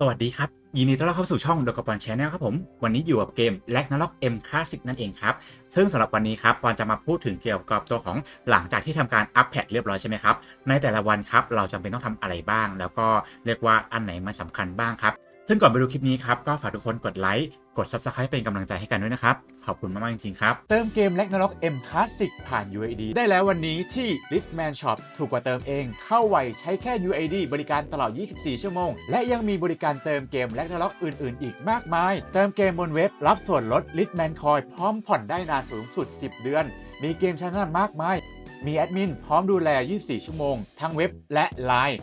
สวัสดีครับ ยินดีต้อนรับเข้าสู่ช่องดกปอนแชแนลครับผม วันนี้อยู่กับเกม l a g n a r o k M Classic นั่นเองครับ ซึ่งสำหรับวันนี้ครับปอนจะมาพูดถึงเกี่ยวกับตัวของหลังจากที่ทำการอัปแพทเรียบร้อยใช่ไหมครับ ในแต่ละวันครับ เราจำเป็นต้องทำอะไรบ้าง แล้วก็เรียกว่าอันไหนมันสำคัญบ้างครับ ซึ่งก่อนไปดูคลิปนี้ครับ ก็ฝากทุกคนกดไลค์ กด Subscribe เป็นกำลังใจให้กันด้วยนะครับ ขอบคุณมาก ๆ จริง ๆ ครับ เติมเกม Ragnarok M Classic ผ่าน UAD ได้แล้ววันนี้ที่ Riftman Shop ถูกกว่าเติมเอง เข้าไวใช้แค่ UAD บริการตลอด 24 ชั่วโมง และยังมีบริการเติมเกม Ragnarok อื่น ๆ อีกมากมาย เติมเกมบนเว็บรับส่วนลด Riftman Coin พร้อมผ่อนได้นานสูงสุด 10 เดือน มีเกมชั้นนำมากมาย มีแอดมินพร้อมดูแล 24 ชั่วโมง ทั้งเว็บและไลน์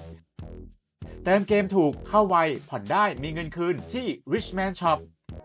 เติมเกมถูกเข้าไว ผ่อนได้มีเงินคืนที่ Richman Shop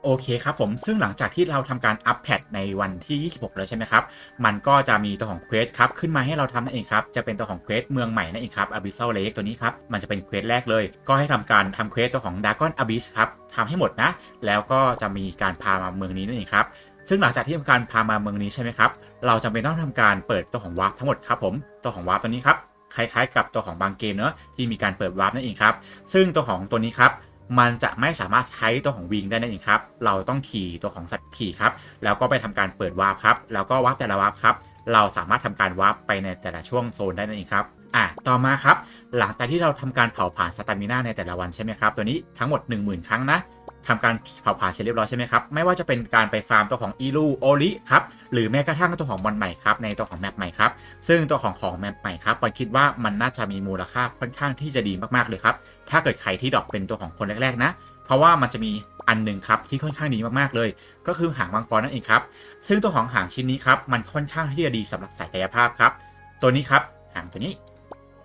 โอเคครับผม ซึ่งหลังจากที่เราทำการอัปแพทในวันที่ 26 แล้วใช่ไหมครับ มันก็จะมีตัวของเควสครับ ขึ้นมาให้เราทำนั่นเองครับ จะเป็นตัวของเควสเมืองใหม่นั่นเองครับ Abyssal Lake ตัวนี้ครับ มันจะเป็นเควสแรกเลย ก็ให้ทำการทำเควสตัวของ Dragon Abyss ครับทำให้หมดนะ แล้วก็จะมีการพามาเมืองนี้นั่นเองครับ ซึ่งหลังจากที่ทำการพามาเมืองนี้ใช่ไหมครับ เราจำเป็นต้องทำการเปิดตัวของวาร์ปทั้งหมดครับผม ตัวของวาร์ปตัวนี้ครับ คล้ายๆ กับตัวของบางเกมเนอะที่มีการเปิดวาร์ปนั่นเองครับ ซึ่งตัวของตัวนี้ครับมันจะไม่สามารถใช้ตัวของวิงได้นั่นเองครับ เราต้องขี่ตัวของสัตว์ขี่ครับ แล้วก็ไปทำการเปิดวาร์ปครับ แล้วก็วาร์ปแต่ละวาร์ปครับ เราสามารถทำการวาร์ปไปในแต่ละช่วงโซนได้นั่นเองครับ อะ ต่อมาครับ หลังจากที่เราทำการเผาผ่านสตามิน่าในแต่ละวันใช่ไหมครับ ตัวนี้ทั้งหมด 10,000 ครั้งนะ ทำการเผาผ่านเสร็จเรียบร้อยใช่ไหมครับ ไม่ว่าจะเป็นการไปฟาร์มตัวของอีลูโอลิครับ หรือแม้กระทั่งตัวของมอนใหม่ครับ ในตัวของแมปใหม่ครับ ซึ่งตัวของของแมปใหม่ครับปอนคิดว่ามันน่าจะมีมูลค่าค่อนข้างที่จะดีมากๆเลยครับ ถ้าเกิดใครที่ดรอกเป็นตัวของคนแรกๆนะ เพราะว่ามันจะมีอันหนึ่งครับที่ค่อนข้างดีมากๆเลย ก็คือหางมังกรนั่นเองครับ ซึ่งตัวของหางชิ้นนี้ครับมันค่อนข้างที่จะดีสำหรับสายกายภาพครับ ตัวนี้ครับหางตัวนี้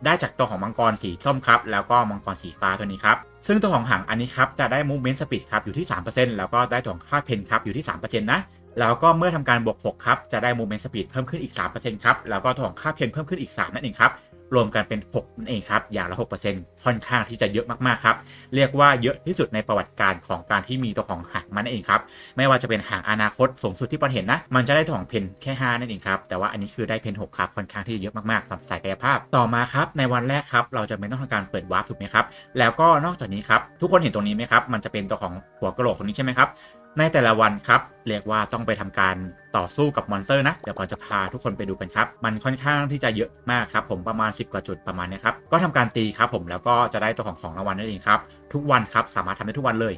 ได้จากตัวของมังกรสีส้มครับ แล้วก็มังกรสีฟ้าตัวนี้ครับ ซึ่งตัวของหางอันนี้ครับ จะได้ movement speed ครับ อยู่ที่ 3%แล้วก็ได้ตัวของค่าเพนครับ อยู่ที่ 3%นะ แล้วก็เมื่อทำการบวก 6 ครับ จะได้ movement speed เพิ่มขึ้นอีก 3%ครับ แล้วก็ตัวของค่าเพนเพิ่มขึ้นอีก 3 นั่นเองครับ รวมกันเป็น 6 นั่นเองครับ อย่างละ 6%ค่อนข้างที่จะเยอะมากๆครับ เรียกว่าเยอะที่สุดในประวัติการของการที่มีตัวของหางมันนั่นเองครับ ไม่ว่าจะเป็นหางอนาคตสูงสุดที่ปอนเห็นนะ มันจะได้ตัวของเพนแค่ 5 นั่นเองครับ แต่ว่าอันนี้คือได้เพน6ครับ ค่อนข้างที่จะเยอะมากๆสำหรับสายกายภาพ ต่อมาครับในวันแรกครับ เราจะไม่ต้องทำการเปิดวาร์ปถูกไหมครับ แล้วก็นอกจากนี้ครับ ทุกคนเห็นตรงนี้ไหมครับ มันจะเป็นตัวของหัวกระโหลกตรงนี้ใช่ไหมครับ ในแต่ละวันครับ เรียกว่าต้องไปทำการต่อสู้กับมอนสเตอร์นะ เดี๋ยวผมจะพาทุกคนไปดูกันครับ มันค่อนข้างที่จะเยอะมากครับ ผมประมาณ 10 กว่าจุดประมาณนี้ครับ ก็ทำการตีครับผมแล้วก็จะได้ตัวของของรางวัลนั่นเองครับ ทุกวันครับสามารถทำได้ทุกวันเลย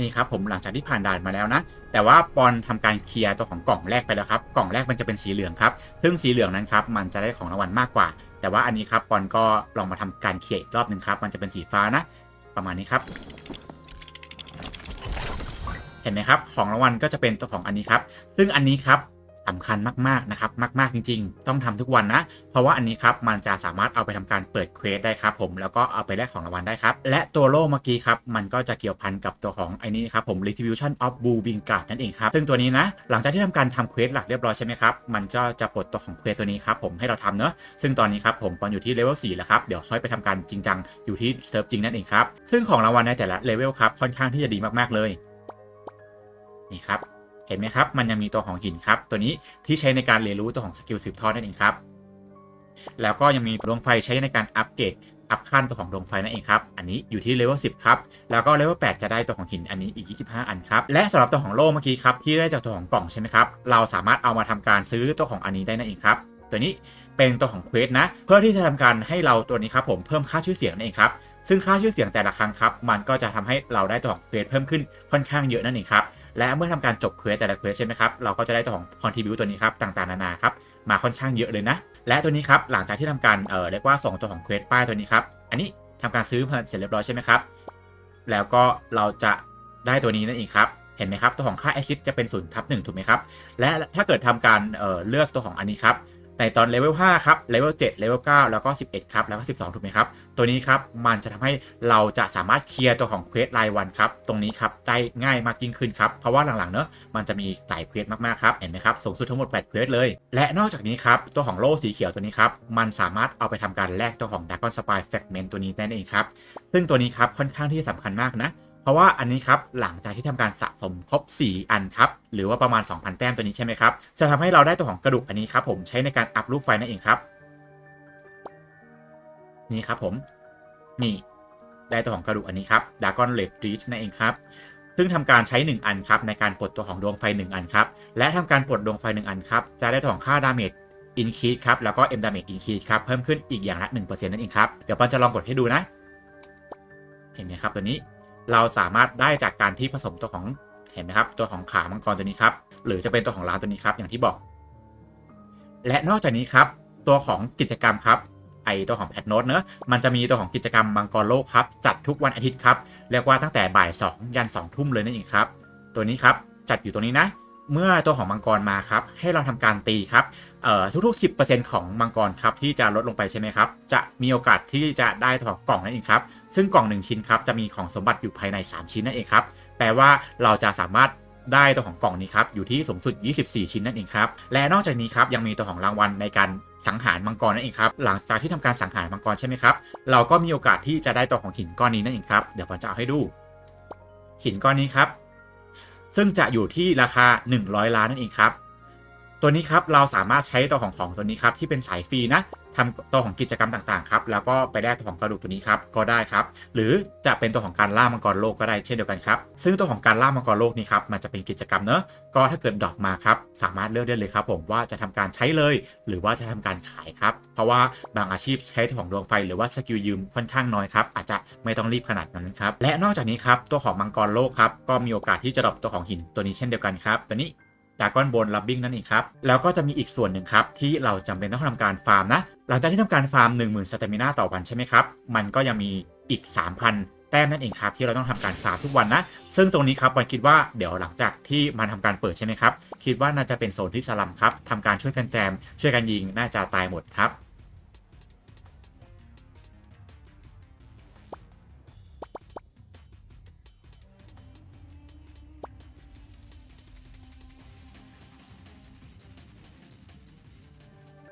นี่ครับผมหลังจากที่ผ่านด่านมาแล้วนะ แต่ว่าปอนทำการเคลียร์ตัวของกล่องแรกไปแล้วครับ กล่องแรกมันจะเป็นสีเหลืองครับ ซึ่งสีเหลืองนั้นครับมันจะได้ของรางวัลมากกว่า แต่ว่าอันนี้ครับปอนก็ลองมาทำการเคลียร์อีกรอบหนึ่งครับ มันจะเป็นสีฟ้านะ ประมาณนี้ครับ เห็นไหมครับ ของรางวัลก็จะเป็นตัวของอันนี้ครับ ซึ่งอันนี้ครับ สำคัญมากๆนะครับมากๆจริง ๆ ต้องทำทุกวันนะ เพราะว่าอันนี้ครับมันจะสามารถเอาไปทำการเปิดเควสได้ครับผมแล้วก็เอาไปแลกของรางวัลได้ครับ และตัวโล่เมื่อกี้ครับมันก็จะเกี่ยวพันกับตัวของไอ้นี้ครับผม retribution of blue wingard นั่นเองครับซึ่งตัวนี้นะหลังจากที่ทำการทำเควสหลักเรียบร้อยใช่ไหมครับมันก็จะปลดตัวของเควสตัวนี้ครับผมให้เราทำเนอะซึ่งตอนนี้ครับผมปอนอยู่ที่เลเวล4แล้วครับเดี๋ยวค่อยไปทำการจริงจังอยู่ที่เซิร์ฟจริงนั่นเองครับซึ่งของรางวัลในแต่ละเลเวลครับค่อนข้างที่จะดีมากๆเลยนี่ครับ เห็นไหมครับ มันยังมีตัวของหินครับ ตัวนี้ที่ใช้ในการเรียนรู้ตัวของสกิลสืบทอดนั่นเองครับ แล้วก็ยังมีดวงไฟใช้ในการอัปเกรดอัพขั้นตัวของดวงไฟนั่นเองครับ อันนี้อยู่ที่เลเวล10 ครับ แล้วก็เลเวล8จะได้ตัวของหินอันนี้อีก 25 อันครับ และสำหรับตัวของโล่เมื่อกี้ครับที่ได้จากตัวของกล่องใช่ไหมครับ เราสามารถเอามาทำการซื้อตัวของอันนี้ได้นั่นเองครับ ตัวนี้เป็นตัวของเควสนะ เพื่อที่จะทำการให้เราตัวนี้ครับผมเพิ่มค่าชื่อเสียงนั่นเองครับ ซึ่งค่าชื่อเสียงแต่ละครั้งครับ มันก็จะทำให้เราได้ตัวของเควสเพิ่มขึ้นค่อนข้างเยอะนั่นเองครับ และเมื่อทำการจบเควสแต่ละเควสใช่ไหมครับเราก็จะได้ตัวของคอนทิบิวตัวนี้ครับต่างๆนานาครับมาค่อนข้างเยอะเลยนะ และตัวนี้ครับหลังจากที่ทำการเอ่อเรียกว่าส่งตัวของเควสป้ายตัวนี้ครับอันนี้ทำการซื้อเสร็จเรียบร้อยใช่ไหมครับแล้วก็เราจะได้ตัวนี้นั่นเองครับเห็นไหมครับตัวของค่าแอซิดจะเป็น0ทับหนึ่งถูกไหมครับและถ้าเกิดทำการเอ่อเลือกตัวของอันนี้ครับ ในตอนเลเวล5ครับเลเวล7เลเวล9แล้วก็ 11 ครับ แล้วก็ 12 ถูกไหมครับ ตัวนี้ครับ มันจะทำให้เราจะสามารถเคลียร์ตัวของเควสรายวันครับ ตรงนี้ครับได้ง่ายมากยิ่งขึ้นครับ เพราะว่าหลังๆเนอะมันจะมีหลายเควสมากๆครับ เห็นไหมครับ สูงสุดทั้งหมด 8 เควสเลย และนอกจากนี้ครับ ตัวของโล่สีเขียวตัวนี้ครับ มันสามารถเอาไปทำการแลกตัวของ Dragon Spy Fragment ตัวนี้ได้เองครับ ซึ่งตัวนี้ครับค่อนข้างที่จะสำคัญมากนะ เพราะว่าอันนี้ครับหลังจากที่ทำการสะสมครบ 4 อันครับหรือว่าประมาณ 2,000 แต้มตัวนี้ใช่ไหมครับจะทำให้เราได้ตัวของกระดูกอันนี้ครับผมใช้ในการอัพรูปไฟล์นั่นเองครับ นี่ครับผมนี่ได้ตัวของกระดูกอันนี้ครับ Dragon Red Reach นั่นเองครับซึ่งทำการใช้ 1 อันครับในการปลดตัวของดวงไฟ 1 อันครับและทำการปลดดวงไฟ 1 อันครับจะได้ตัวของค่าดาเมจอินคีครับแล้วก็ M damage increase ครับเพิ่มขึ้นอีกอย่างละ1%นั่นเองครับเดี๋ยวปันจะลองกดให้ดูนะ เห็นไหมครับตัวนี้ เราสามารถได้จากการที่ผสมตัวของเห็นไหมครับ ตัวของขามังกรตัวนี้ครับ หรือจะเป็นตัวของร้านตัวนี้ครับ อย่างที่บอก และนอกจากนี้ครับ ตัวของกิจกรรมครับ ไอตัวของแพทโนตเนอะมันจะมีตัวของกิจกรรมมังกรโลกครับ จัดทุกวันอาทิตย์ครับ เรียกว่าตั้งแต่บ่าย2ยัน2ทุ่มเลยนั่นเองครับ ตัวนี้ครับ จัดอยู่ตรงนี้นะ เมื่อตัวของมังกรมาครับ ให้เราทำการตีครับเอ่อทุกๆ 10%ของมังกรครับที่จะลดลงไปใช่ไหมครับ จะมีโอกาสที่จะได้ตัวของกล่องนั่นเองครับ ซึ่งกล่อง 1 ชิ้นครับจะมีของสมบัติอยู่ภายใน 3 ชิ้นนั่นเองครับ แปลว่าเราจะสามารถได้ตัวของกล่องนี้ครับอยู่ที่สูงสุด 24 ชิ้นนั่นเองครับ และนอกจากนี้ครับยังมีตัวของรางวัลในการสังหารมังกรนั่นเองครับ หลังจากที่ทำการสังหารมังกรใช่ไหมครับ เราก็มีโอกาสที่จะได้ตัวของหินก้อนนี้นั่นเองครับ เดี๋ยวผมจะเอาให้ดู หินก้อนนี้ครับ ซึ่งจะอยู่ที่ราคา 100 ล้านนั่นเองครับ ตัวนี้ครับเราสามารถใช้ตัวของของตัวนี้ครับที่เป็นสายฟรีนะทำตัวของกิจกรรมต่างๆครับแล้วก็ไปได้ตัวของกระดูกตัวนี้ครับก็ได้ครับ หรือจะเป็นตัวของการล่ามังกรโลกก็ได้เช่นเดียวกันครับ ซึ่งตัวของการล่ามังกรโลกนี้ครับมันจะเป็นกิจกรรมเนอะก็ถ้าเกิดดอกมาครับสามารถเลือกได้เลยครับ ผมว่าจะทำการใช้เลย หรือว่าจะทำการขายครับ เพราะว่าบางอาชีพใช้ตัวของดวงไฟหรือว่าสกิลยืมค่อนข้างน้อยครับอาจจะไม่ต้องรีบขนาดนั้นครับและนอกจากนี้ครับตัวของมังกรโลกครับก็มีโอกาสที่จะดรอปตัวของหินตัวนี้เช่นเดียวกันครับตัวนี้ ดากอนบนลับบิ้งนั่นเองครับ แล้วก็จะมีอีกส่วนหนึ่งครับ ที่เราจำเป็นต้องทำการฟาร์มนะ หลังจากที่ทำการฟาร์ม 10,000สเตมินาต่อวันใช่ไหมครับ มันก็ยังมีอีก 3,000แต้มนั่นเองครับที่เราต้องทำการฟาร์มทุกวันนะ ซึ่งตรงนี้ครับวันคิดว่าเดี๋ยวหลังจากที่มันทำการเปิดใช่ไหมครับ คิดว่าน่าจะเป็นโซนที่สลัมครับทำการช่วยกันแจม ช่วยกันยิงน่าจะตายหมดครับ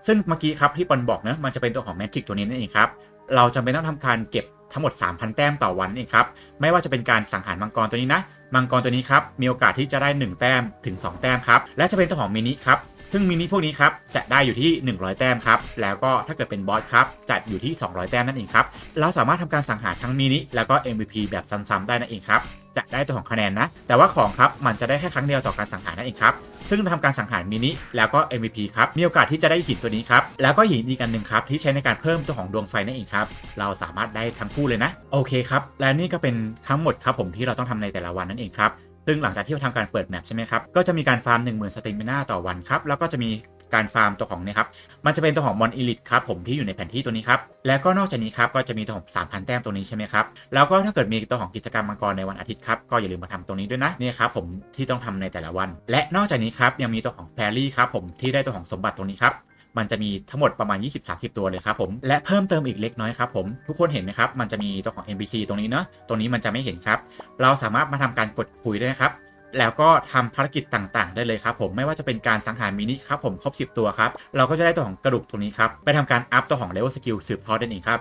ซึ่งเมื่อกี้ครับที่ปอนบอกเนะมันจะเป็นตัวของแมทริกตัวนี้นั่นเองครับ เราจำเป็นต้องทำการเก็บทั้งหมด 3,000 แต้มต่อวันเองครับ ไม่ว่าจะเป็นการสังหารมังกรตัวนี้นะ มังกรตัวนี้ครับ มีโอกาสที่จะได้ 1 แต้มถึง 2 แต้มครับ และจะเป็นตัวของมินิครับ ซึ่งมินิพวกนี้ครับ จะได้อยู่ที่ 100 แต้มครับ แล้วก็ถ้าเกิดเป็นบอสครับ จะอยู่ที่ 200 แต้มนั่นเองครับ เราสามารถทำการสังหารทั้งมินิแล้วก็ MVP แบบซ้ำๆได้นั่นเองครับ จะได้ตัวของคะแนนนะ แต่ว่าของครับมันจะได้แค่ครั้งเดียวต่อการสังหารนั่นเองครับ ซึ่งทำการสังหารมินิแล้วก็ MVP ครับ มีโอกาสที่จะได้หินตัวนี้ครับ แล้วก็หินอีกอันหนึ่งครับ ที่ใช้ในการเพิ่มตัวของดวงไฟนั่นเองครับ เราสามารถได้ทั้งคู่เลยนะ โอเคครับ และนี่ก็เป็นทั้งหมดครับผมที่เราต้องทำในแต่ละวันนั่นเองครับซึ่งหลังจากที่เราทำการเปิดแมปใช่ไหมครับ ก็จะมีการฟาร์ม 10,000 สเตมิน่าต่อวันครับ แล้วก็จะมี การฟาร์มตัวของเนี่ยครับมันจะเป็นตัวของมอนอิลิทครับผมที่อยู่ในแผนที่ตัวนี้ครับแล้วก็นอกจากนี้ครับก็จะมีตัวของ3,000 แต้มตัวนี้ใช่ไหมครับแล้วก็ถ้าเกิดมีตัวของกิจกรรมมังกรในวันอาทิตย์ครับก็อย่าลืมมาทำตรงนี้ด้วยนะเนี่ยครับผมที่ต้องทำในแต่ละวัน และนอกจากนี้ครับยังมีตัวของแพรรี่ครับผมที่ได้ตัวของสมบัติตรงนี้ครับมันจะมีทั้งหมดประมาณ 20-30 ตัวเลยครับผม และเพิ่มเติมอีกเล็กน้อยครับผม ทุกคนเห็นไหมครับ มันจะมีตัวของ NPC ตรงนี้เนาะตรงนี้มันจะไม่เห็นครับ เราสามารถมาทำการกดคุยได้นะครับ แล้วก็ทำภารกิจต่างๆ ได้เลยครับผมไม่ว่าจะเป็นการสังหารมินิครับผมครบ 10 ตัวครับเราก็จะได้ตัวของกระดูกตรงนี้ครับไปทำการอัพตัวของเลเวลสกิลสืบทอดนั่นเองครับ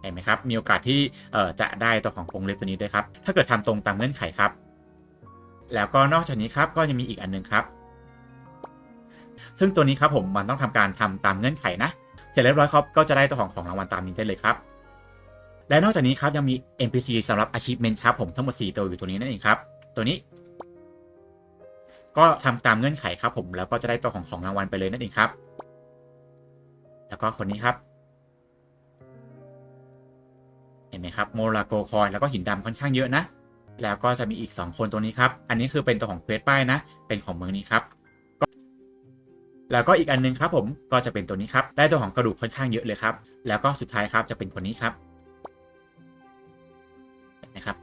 เห็นไหมครับมีโอกาสที่จะได้ตัวของกรงเล็บตัวนี้ด้วยครับถ้าเกิดทำตรงตามเงื่อนไขครับ แล้วก็นอกจากนี้ครับก็ยังมีอีกอันหนึงครับ ซึ่งตัวนี้ครับผมมันต้องทำการทำตามเงื่อนไขนะ เสร็จเรียบร้อยครับก็จะได้ตัวของของรางวัลตามนี้ได้เลยครับ และนอกจากนี้ครับยังมี NPC สำหรับ Achievement ครับผมทั้งหมด 4 ตัวอยู่ตัวนี้นั่นเองครับ ตัวนี้ ก็ทำตามเงื่อนไขครับผมแล้วก็จะได้ตัวของของรางวัลไปเลยนั่นเองครับ แล้วก็คนนี้ครับ เห็นไหมครับโมราโกคอยแล้วก็หินดำค่อนข้างเยอะนะ แล้วก็จะมีอีก 2 คนตัวนี้ครับ อันนี้คือเป็นตัวของเควสป้ายนะ เป็นของเมืองนี้ครับแล้วก็อีกอันหนึงครับผมก็จะเป็นตัวนี้ครับได้ตัวของกระดูกค่อนข้างเยอะเลยครับ แล้วก็สุดท้ายครับจะเป็นคนนี้ครับ นะครับ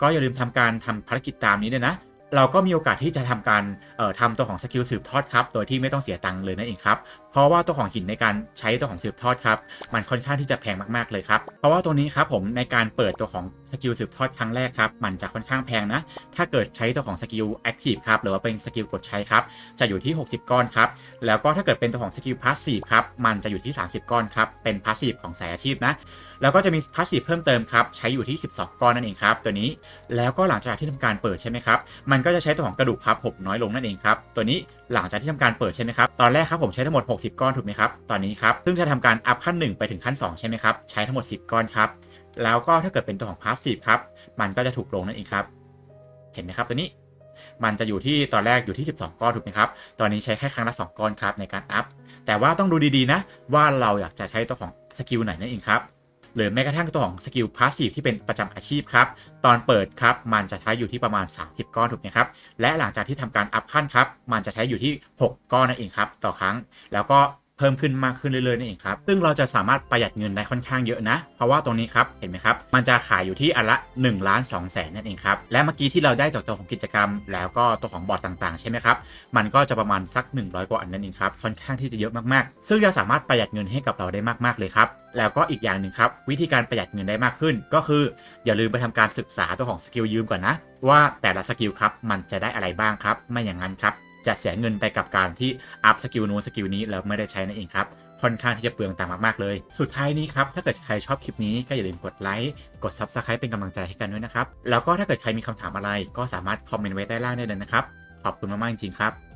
ก็อย่าลืมทำการทำภารกิจตามนี้ด้วยนะ เราก็มีโอกาสที่จะทำการเอ่อทำตัวของสกิลสืบทอดครับ โดยที่ไม่ต้องเสียตังค์เลยนั่นเองครับ เพราะว่าตัวของหินในการใช้ตัวของสืบทอดครับมันค่อนข้างที่จะแพงมากๆเลยครับเพราะว่าตัวนี้ครับผมในการเปิดตัวของสกิลสืบทอดครั้งแรกครับมันจะค่อนข้างแพงนะถ้าเกิดใช้ตัวของสกิลแอคทีฟครับหรือว่าเป็นสกิลกดใช้ครับจะอยู่ที่ 60 ก้อนครับแล้วก็ถ้าเกิดเป็นตัวของสกิลพาสซีฟครับมันจะอยู่ที่ 30 ก้อนครับเป็นพาสซีฟของสายอาชีพนะแล้วก็จะมีพาสซีฟเพิ่มเติมครับใช้อยู่ที่ 12 ก้อนนั่นเองครับตัวนี้แล้วก็หลังจากที่ทำการเปิดใช่ไหมครับมันก็จะใช้ตัวของกระดูกครับผมน้อยลงนั่นเองครับตัวนี้ หลังจากที่ทำการเปิดใช่ไหมครับ ตอนแรกครับผมใช้ทั้งหมด 60 ก้อนถูกไหมครับ ตอนนี้ครับ ซึ่งจะทำการอัพขั้น 1 ไปถึงขั้น 2 ใช่ไหมครับ ใช้ทั้งหมด 10 ก้อนครับ แล้วก็ถ้าเกิดเป็นตัวของพาสซีฟครับ มันก็จะถูกลงนั่นเองครับ เห็นไหมครับตัวนี้ มันจะอยู่ที่ตอนแรกอยู่ที่ 12 ก้อนถูกไหมครับ ตอนนี้ใช้แค่ครั้งละ 2 ก้อนครับในการอัพ แต่ว่าต้องดูดีๆนะว่าเราอยากจะใช้ตัวของสกิลไหนนั่นเองครับ หรือแม้กระทั่งตัวของสกิลพาสซีฟที่เป็นประจำอาชีพครับ ตอนเปิดครับมันจะใช้อยู่ที่ประมาณ 30 ก้อนถูกไหมครับ และหลังจากที่ทำการอัพขั้นครับ มันจะใช้อยู่ที่ 6 ก้อนนั่นเองครับต่อครั้ง แล้วก็ พิ่มขึ้นมากขึ้นเรื่อยๆนั่นเองครับ ซึ่งเราจะสามารถประหยัดเงินได้ค่อนข้างเยอะนะ เพราะว่าตรงนี้ครับ เห็นไหมครับ มันจะขายอยู่ที่อันละ1ล้าน2แสนนั่นเองครับ และเมื่อกี้ที่เราได้จากตัวของกิจกรรม แล้วก็ตัวของบอร์ดต่างๆ ใช่ไหมครับ มันก็จะประมาณสัก 100 กว่าอันนั่นเองครับ ค่อนข้างที่จะเยอะมากๆ ซึ่งจะสามารถประหยัดเงินให้กับเราได้มากๆเลยครับ แล้วก็อีกอย่างหนึ่งครับ วิธีการประหยัดเงินได้มากขึ้น ก็คืออย่าลืมไปทำการศึกษาตัวของสกิลยืมก่อนนะ ว่าแต่ละสกิลครับ มันจะได้อะไรบ้างครับ ไม่อย่างนั้นครับ จะเสียเงินไปกับการที่อัพสกิลนู้นสกิลนี้แล้วไม่ได้ใช้นั่นเองครับค่อนข้างที่จะเปลืองตังค์มาก ๆ เลย สุดท้ายนี้ครับ ถ้าเกิดใครชอบคลิปนี้ก็อย่าลืมกดไลค์ กด Subscribe เป็นกำลังใจให้กันด้วยนะครับ แล้วก็ถ้าเกิดใครมีคำถามอะไรก็สามารถคอมเมนต์ไว้ใต้ล่างได้เลยนะครับ ขอบคุณมาก ๆ จริง ๆ ครับ